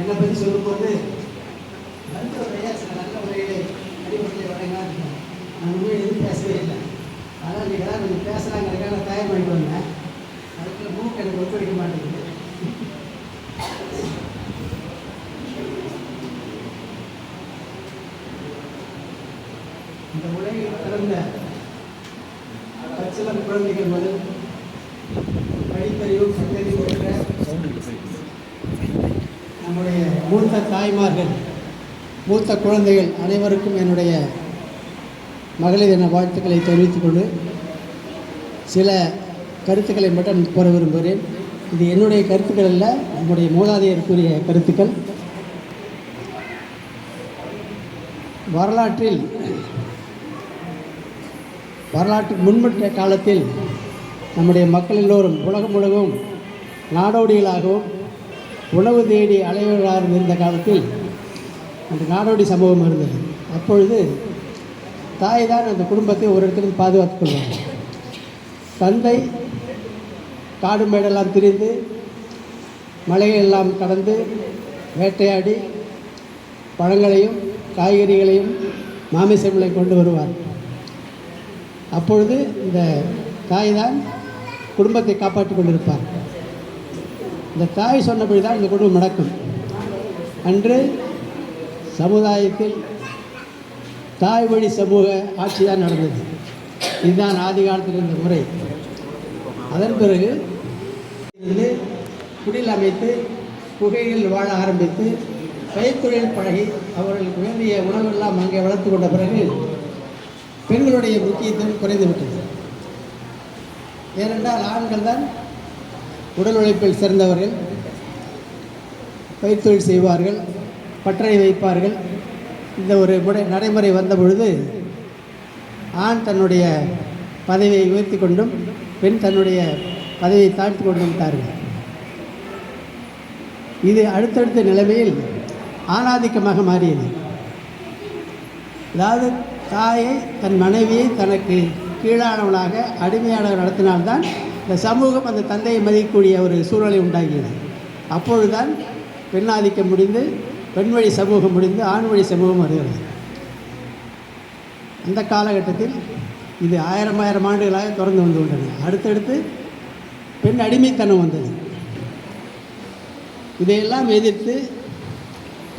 என்னை பற்றி சொல்லும்போது மருத்துவரையா சில நல்ல முறையிலே அடிப்படையில் வரையலாம் நான் உண்மையை எதுவும் பேசவே இல்லை. அதனால் நீங்கள் தான் கொஞ்சம் பேசலாங்கிறதுக்காக நான் தயார் பண்ணிட்டு வந்தேன். அதுக்குள்ள மூக்கு எனக்கு ஒத்துழைக்க மாட்டேங்குது. இந்த உலகில் பிறந்த பச்சிலம் குழந்தைகள் முதல் படிப்பறிவும் சந்ததியும் என்ற நம்முடைய மூத்த தாய்மார்கள் மூத்த குழந்தைகள் அனைவருக்கும் என்னுடைய மகளிர் தின வாழ்த்துக்களை தெரிவித்துக்கொண்டு சில கருத்துக்களை மட்டும் கூற விரும்புகிறேன். இது என்னுடைய கருத்துக்கள் அல்ல நம்முடைய மூதாதையருக்குரிய கருத்துக்கள். வரலாற்றில் வரலாற்று முன்மற்ற காலத்தில் நம்முடைய மக்கள் எல்லோரும் உலகம் உலகம் நாடோடிகளாகவும் உணவு தேடி அலைவர்களாக இருந்த காலத்தில் அந்த நாடோடி சம்பவம் இருந்தது. அப்பொழுது தாய் தான் அந்த குடும்பத்தை ஒரு இடத்துல பாதுகாத்துக் கொள்வார் தந்தை காடு மேடெல்லாம் திரிந்து மலையெல்லாம் கடந்து வேட்டையாடி பழங்களையும் காய்கறிகளையும் மாமிசங்களை கொண்டு வருவார். அப்பொழுது இந்த தாய் தான் குடும்பத்தை காப்பாற்றிக் கொண்டிருப்பார். இந்த தாய் சொன்னபடி தான் இந்த குடும்பம் நடக்கும். அன்று சமுதாயத்தில் தாய் வழி சமூக ஆட்சி தான் நடந்தது. இதுதான் ஆதி காலத்தில் இருந்த முறை. அதன் பிறகு இருந்து குடில் அமைத்து குகையில் வாழ ஆரம்பித்து கைத்தொழில் பழகி அவர்களுக்கு வேண்டிய உணவெல்லாம் அங்கே வளர்த்து கொண்ட பிறகு பெண்களுடைய முக்கியத்துவம் குறைந்துவிட்டது ஏனென்றால் ஆண்கள் தான் உடல் உழைப்பில் சிறந்தவர்கள் பயிர்த்தொழில் செய்வார்கள் பட்டறை வைப்பார்கள். இந்த ஒரு முறை நடைமுறை வந்த பொழுது ஆண் தன்னுடைய பதவியை உயர்த்தி கொண்டும் பெண் தன்னுடைய பதவியை தாழ்த்தி கொண்டு விட்டார்கள். இது அடுத்தடுத்த நிலைமையில் ஆணாதிக்கமாக மாறியது. அதாவது தாயை தன் மனைவியை தனக்கு கீழானவளாக அடிமையாளர் நடத்தினால்தான் இந்த சமூகம் அந்த தந்தையை மதிக்கக்கூடிய ஒரு சூழலை உண்டாகியது. அப்பொழுதுதான் பெண்ணாதிக்கம் முடிந்து பெண் வழி சமூகம் முடிந்து ஆண் வழி சமூகம் வருகிறது. அந்த காலகட்டத்தில் இது ஆயிரம் ஆயிரம் ஆண்டுகளாக தொடர்ந்து வந்து கொண்டது. அடுத்தடுத்து பெண் அடிமைத்தனம் வந்தது. இதையெல்லாம் எதிர்த்து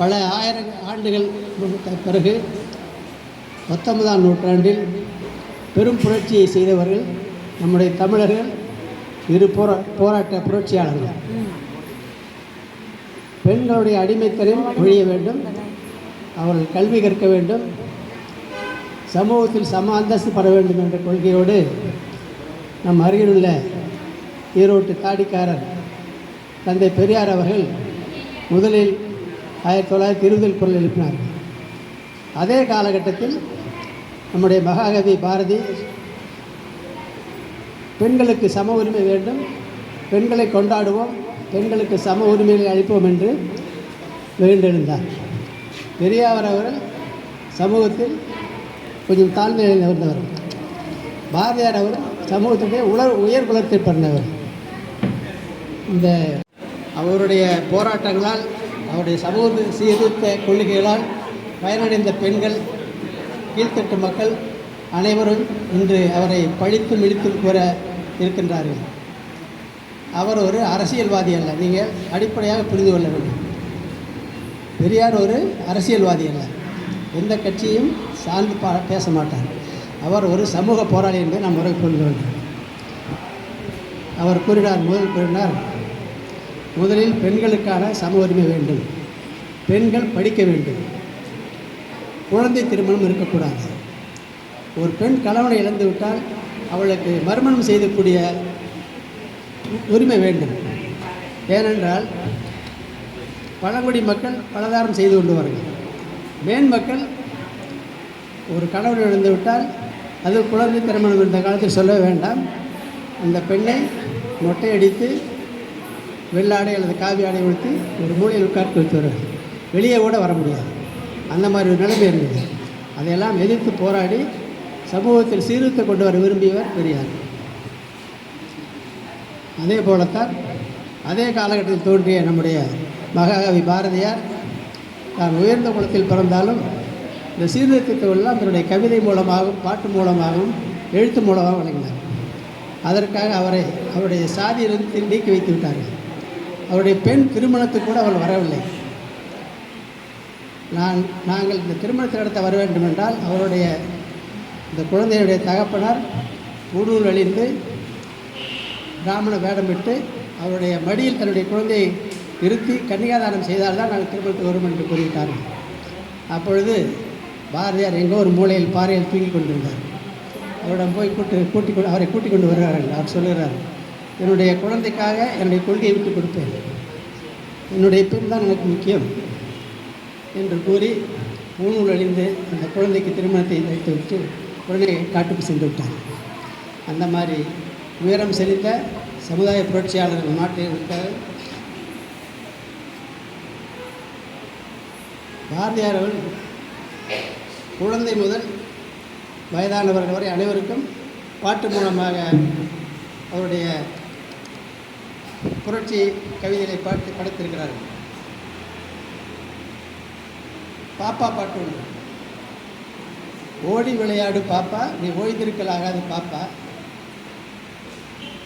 பல ஆயிரம் ஆண்டுகள் பிறகு பத்தொன்பதாம் நூற்றாண்டில் பெரும் புரட்சியை செய்தவர்கள் நம்முடைய தமிழர்கள் இரு போரா போராட்ட புரட்சியாளர்கள். பெண்களுடைய அடிமைத்தரையும் ஒழிய வேண்டும். அவர்கள் கல்வி கற்க வேண்டும். சமூகத்தில் சம அந்தஸ்து பெற வேண்டும் என்ற கொள்கையோடு நம் அருகிலுள்ள ஈரோட்டு தாடிக்காரர் தந்தை பெரியார் அவர்கள் முதலில் ஆயிரத்தி தொள்ளாயிரத்தி இருபதில் குரல் எழுப்பினார்கள் அதே காலகட்டத்தில் நம்முடைய மகாகவி பாரதி பெண்களுக்கு சம உரிமை வேண்டும். பெண்களை கொண்டாடுவோம். பெண்களுக்கு சம உரிமைகளை அளிப்போம் என்று வேண்டெழுந்தார் பெரியார் அவர்கள் சமூகத்தில் கொஞ்சம் தாழ்ந்த நிலையில் இருந்தவர் பாரதியார் அவர் சமூகத்துடைய உலர் உயர் குலத்தை பிறந்தவர் இந்த அவருடைய போராட்டங்களால் அவருடைய சமூக சீர்திருத்த கொள்கைகளால் பயனடைந்த பெண்கள் கீழ்த்தட்டு மக்கள் அனைவரும் இன்று அவரை பழித்து மிழித்து கூற இருக்கின்றார்கள். அவர் ஒரு அரசியல்வாதி அல்ல. நீங்கள் அடிப்படையாக புரிந்து கொள்ள வேண்டும். பெரியார் ஒரு அரசியல்வாதி அல்ல. எந்த கட்சியும் சார்ந்து பா பேச மாட்டார். அவர் ஒரு சமூக போராளி என்று நாம் முறை புரிந்து வேண்டும். அவர் கூறினார் முதல் கூறினார் முதலில் பெண்களுக்கான சம உரிமை வேண்டும். பெண்கள் படிக்க வேண்டும். குழந்தை திருமணம் இருக்கக்கூடாது. ஒரு பெண் கணவனை இழந்து விட்டால் அவளுக்கு மறுமணம் செய்யக்கூடிய உரிமை வேண்டும். ஏனென்றால் பழங்குடி மக்கள் பலதாரம் செய்து கொண்டு வார்கள் மேன் மக்கள் ஒரு கணவன் இழந்து விட்டால் அது குழந்தை திருமணம் இந்த காலத்தில் சொல்ல வேண்டாம். அந்த பெண்ணை மொட்டையடித்து வெள்ளாடை அல்லது காவி ஆடை உடுத்தி ஒரு மூலையில் உட்கார்த்து வருவார் வெளியே கூட வர முடியாது. அந்த மாதிரி ஒரு நிலைமை இருந்தது. அதையெல்லாம் எதிர்த்து போராடி சமூகத்தில் சீர்திருத்தம் கொண்டு வர விரும்பியவர் பெரியார். அதே போலத்தான் அதே காலகட்டத்தில் தோன்றிய நம்முடைய மகாகவி பாரதியார் தான் உயர்ந்த குலத்தில் பிறந்தாலும் இந்த சீர்திருத்தத்தை எல்லாம் தன்னுடைய கவிதை மூலமாகவும் பாட்டு மூலமாகவும் எழுத்து மூலமாகவும் வழங்கினார். அதற்காக அவரை அவருடைய சாதியிலிருந்து நீக்கி வைத்து விட்டார்கள். அவருடைய பெண் திருமணத்துக்கு கூட அவள் வரவில்லை. நான் நாங்கள் இந்த திருமணத்தை நடத்த வர வேண்டும் என்றால் அவருடைய இந்த குழந்தையுடைய தகப்பனார் ஊடுருள் அழிந்து பிராமண வேடமிட்டு அவருடைய மடியில் தன்னுடைய குழந்தையை இருத்தி கன்னிகாதானம் செய்தால்தான் நாங்கள் திருமணத்துக்கு வரும் என்று கூறிவிட்டார்கள். அப்பொழுது பாரதியார் எங்கோ ஒரு மூலையில் பாறையில் தூங்கிக் கொண்டிருந்தார். அவரிடம் போய் கூட்டு கூட்டி கொண்டு அவரை கூட்டிக் கொண்டு வருகிறார்கள். அவர் சொல்கிறார் என்னுடைய குழந்தைக்காக என்னுடைய கொள்கையை விட்டு கொடுப்பேன். என்னுடைய பெண் தான் எனக்கு முக்கியம் என்று கூறி ஊனூல் அழிந்து அந்த குழந்தைக்கு திருமணத்தை வைத்துவிட்டு உடனே காட்டுக்கு சென்று விட்டார். அந்த மாதிரி உயரம் செறிந்த சமுதாய புரட்சியாளர் நம் நாட்டில் இருக்க பாரதியார் அவர்கள் குழந்தை முதல் வயதானவர்கள் வரை அனைவருக்கும் பாட்டு மூலமாக அவருடைய புரட்சி கவிதைகளை பாட்டு படைத்திருக்கிறார்கள். பாப்பா பாட்டு ஒன்று. ஓடி விளையாடு பாப்பா நீ ஓய்ந்திருக்கலாகாது பாப்பா.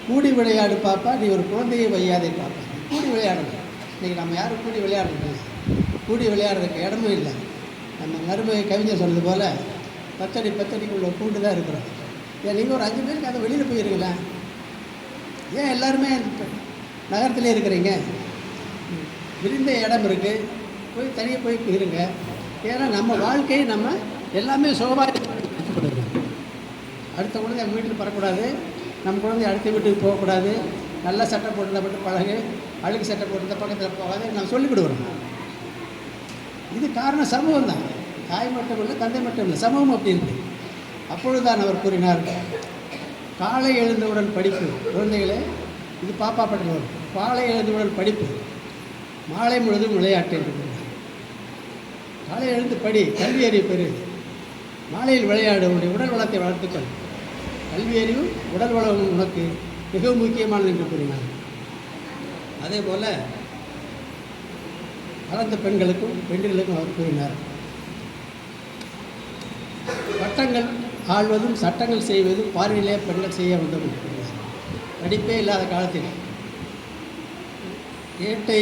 கூடி விளையாடு பாப்பா நீ ஒரு குழந்தையை வையாதே பாப்பா. கூடி விளையாடுங்க. இன்றைக்கி நம்ம யாரும் கூடி விளையாடுறது? கூடி விளையாடுறதுக்கு இடமும் இல்லை. நம்ம நறுமை கவிஞர் சொன்னது போல் பத்தடி பத்தடிக்குள்ள கூண்டு தான் இருக்கிறோம். ஏன் நீங்கள் ஒரு அஞ்சு பேருக்கு அதை வெளியில் போயிருங்களேன் ஏன் எல்லாருமே நகரத்திலே இருக்கிறீங்க? விரிந்த இடம் இருக்குது போய் தனியாக போய் இருங்க. ஏன்னா நம்ம வாழ்க்கையை நம்ம எல்லாமே சுகமாக அடுத்த குழந்தை எங்கள் வீட்டுக்கு வரக்கூடாது. நம்ம குழந்தை அடுத்த வீட்டுக்கு போகக்கூடாது. நல்ல சட்டை போட்டுருந்தா மட்டும் பழகு. அழுகு சட்டை போட்டிருந்தா பக்கத்தில் போகாது. நான் சொல்லிக் கொடுக்குறோம் இது காரணம் சமூகம் தான். தாய் மட்டும் இல்லை தந்தை மட்டும் இல்லை. சமூகம் அப்படி இருக்கு அப்பொழுதுதான் அவர் கூறினார் காலை எழுந்தவுடன் படிப்பு. குழந்தைகளே இது பாப்பா பட்டவர் வரும் காலை எழுந்தவுடன் படிப்பு. மாலை முழுதும் விளையாட்டு என்று காலை எழுந்து படி. கல்வி அறிவு பெறு. மாலையில் விளையாடு உன்னுடைய உடல் வளத்தை வளர்த்துக்கள். கல்வி அறிவு உடல் வளமும் உனக்கு மிகவும் முக்கியமானது என்று கூறினார். அதே போல் வளர்ந்த பெண்களுக்கும் பெண்களுக்கும் அவர் கூறினார். சட்டங்கள் ஆள்வதும் சட்டங்கள் செய்வதும் பார்வையிலே பெண்கள் செய்ய வேண்டும் என்று கூறினார். படிப்பே இல்லாத காலத்தில் ஏட்டை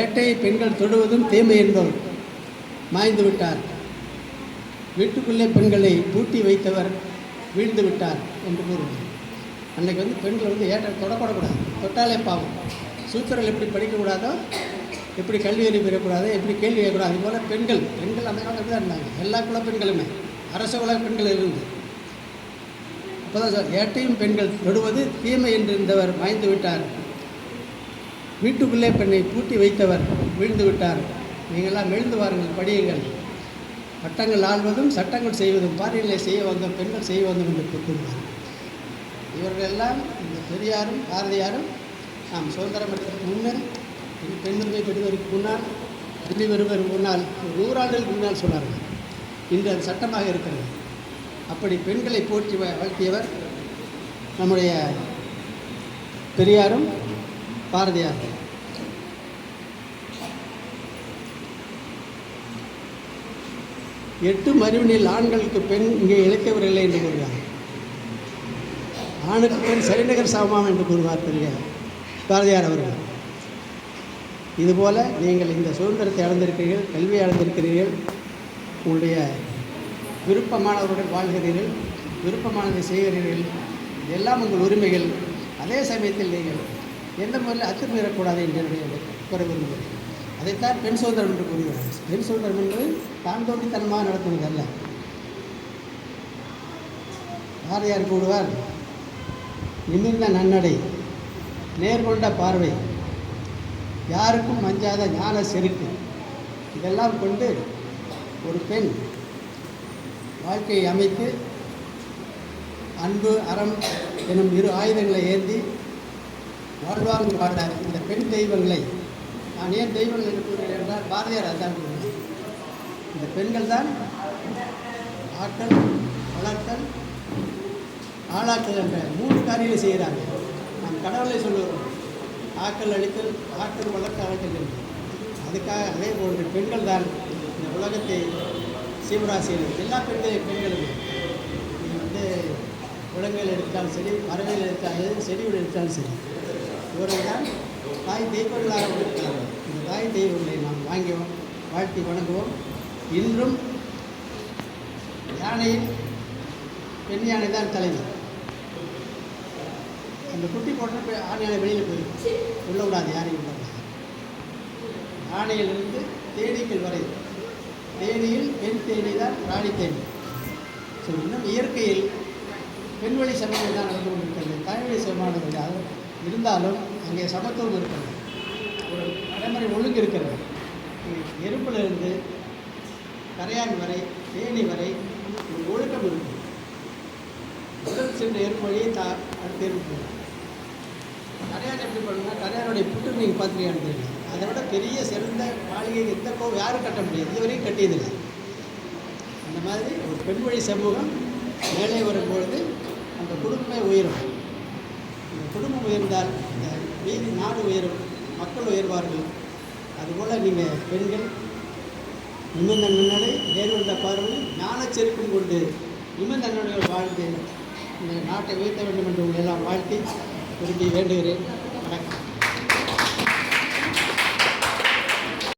ஏட்டை பெண்கள் தொடுவதும் தீமை என்பவர் மாய்ந்து விட்டார். வீட்டுக்குள்ளே பெண்களை பூட்டி வைத்தவர் வீழ்ந்து விட்டார் என்று கூறுவார் அன்னைக்கு வந்து பெண்கள் வந்து ஏற்ற தொடக்கூடக்கூடாது தொட்டாலே பாவம். சூத்திரல் எப்படி படிக்கக்கூடாதோ எப்படி கல்வி அறிவு பெறக்கூடாது எப்படி கேள்வி கேட்கக்கூடாது அதுபோல் பெண்கள் பெண்கள் அந்த காலத்தில் தான் இருந்தாங்க. எல்லா குல பெண்களுமே. அரச குல பெண்கள் இருந்து. அப்போதான் சார் ஏட்டையும் பெண்கள் தொடுவது தீமை என்று இருந்தவர் மாய்ந்து விட்டார். வீட்டுக்குள்ளே பெண்ணை பூட்டி வைத்தவர் வீழ்ந்து விட்டார். நீங்கள்லாம் எழுந்து வாருங்கள் படியுங்கள். வட்டங்கள் ஆள்வதும் சட்டங்கள் செய்வதும் பாரியலை செய்ய வந்த பெண்கள் செய்ய வந்தோம் என்று கூறுவார் இவர்கள் எல்லாம் இந்த பெரியாரும் பாரதியாரும் நாம் சுதந்திரம் எடுத்ததற்கு முன்னர் பெண்ணுரிமை பெறுவதற்கு முன்னால் கல்வி வருவதற்கு முன்னால் நூறாண்டுகளுக்கு முன்னால் சொன்னார்கள். இன்று அது சட்டமாக இருக்கிறது. அப்படி பெண்களை போற்றி வ- வாழ்த்தியவர் நம்முடைய பெரியாரும் பாரதியார் எட்டு மறுவினில் ஆண்களுக்கு பெண் இங்கே இழைக்கவில்லை என்று கூறுகிறார். ஆணுக்கு பெண் சரிநகர் சமமாம் என்று கூறுவார் பெரியார் பாரதியார் அவர்கள். இதுபோல் நீங்கள் இந்த சுதந்திரத்தை அடைந்திருக்கிறீர்கள் கல்வியை அடைந்திருக்கிறீர்கள் உங்களுடைய விருப்பமானவருடன் வாழ்கிறீர்கள் விருப்பமானதை செய்கிறீர்கள் எல்லாம் உங்கள் உரிமைகள். அதே சமயத்தில் நீங்கள் எந்த முறையில் அத்துமீறக்கூடாது என்று என்னுடைய கூற விரும்புகிறேன் அதைத்தான் பெண் சுதந்திரம் என்று கூறுகிறார். பெண் சுதந்திரம் என்று தான் தோட்டித்தனமாக நடத்துவது அல்ல பாரதியார் கூடுவார் நிமிர்ந்த நன்னடை நேர்கொண்ட பார்வை யாருக்கும் மஞ்சாத ஞான செருக்கு. இதெல்லாம் கொண்டு ஒரு பெண் வாழ்க்கையை அமைத்து அன்பு அறம் எனும் இரு ஆயுதங்களை ஏந்தி வாழ்வாங்கு வாழ இந்த பெண் தெய்வங்களை நான் ஏன் தெய்வம் என்று கூறுகிறேன் என்றால் பாரதியார் அதான் கூறுகிறார். இந்த பெண்கள் தான் ஆக்கல் வளர்த்தல் ஆளாற்றல் என்ற மூன்று காரியங்களை செய்கிறாங்க நாம் கடவுளை சொல்லுவோம் ஆக்கல் அழித்தல் ஆற்றல் வளர்க்க அழைத்தல் என்று. அதுக்காக அதே போன்று பெண்கள் தான் இந்த உலகத்தை சீவராசியில் எல்லா பெண்களையும் பெண்களும் நீ வந்து விலங்குகள் எடுத்தாலும் சரி பறவைகள் எடுத்தாலும் சரி செடிகள் எடுத்தாலும் சரி இவர்கள் தான் தாய் தெய்வங்களாக இருக்கிறார்கள். தாய் தெய்வங்களை நாம் வாங்கி வாழ்த்தி வணங்குவோம். இன்றும் யானையில் பெண் யானை தான் தலைவர். அந்த குட்டி போட்ட போய் ஆண் யானை வெளியில் போயிடும் உள்ள விடாது யாரையும் விடாது. ஆணையிலிருந்து தேனீக்கள் வரை. தேனியில் பெண் தேனி தான் ராணி தேனி. ஸோ இன்னும் இயற்கையில் பெண்வழி சமயம் தான் நடந்து கொண்டிருக்கிறது தாய்வழி சமமானது இருந்தாலும் அங்கே சமத்துவம் இருக்கிறது ஒரு நடைமுறை ஒழுங்கு இருக்கிறது. எறும்பிலிருந்து கரையான் வரை தேனி வரை ஒரு ஒழுக்கம் இருக்குது. முதல் சென்ற எறும்பு வழியை தா அடுத்த எறும்பு போகும் கரையான் எப்படி பண்ணுன்னா கரையானுடைய புட்டு நீங்கள் பார்த்துருக்கான்னு தெரியல அதை விட பெரிய சிறந்த மாளிகை எந்த கோ யாரும் கட்ட முடியாது. இதுவரையும் கட்டியதில்லை. அந்த மாதிரி ஒரு பெண் வழி சமூகம் மேலே வரும்பொழுது அந்த குடும்பமே உயரும். இந்த குடும்பம் உயர்ந்தால் இந்த வீதி நாடு உயரும். மக்கள் உயர்வார்கள். அதுபோல் நீங்கள் பெண்கள் நிமிர்ந்த நன்னடை நேர்வந்த பார்வை ஞானச் செருக்கும் கொண்டு நிமிர்ந்த நன்னடை வாழ்ந்து இந்த நாட்டை உயர்த்த வேண்டும் என்று உங்களை எல்லாம் வாழ்த்தி விரும்பி வேண்டுகிறேன். வணக்கம்.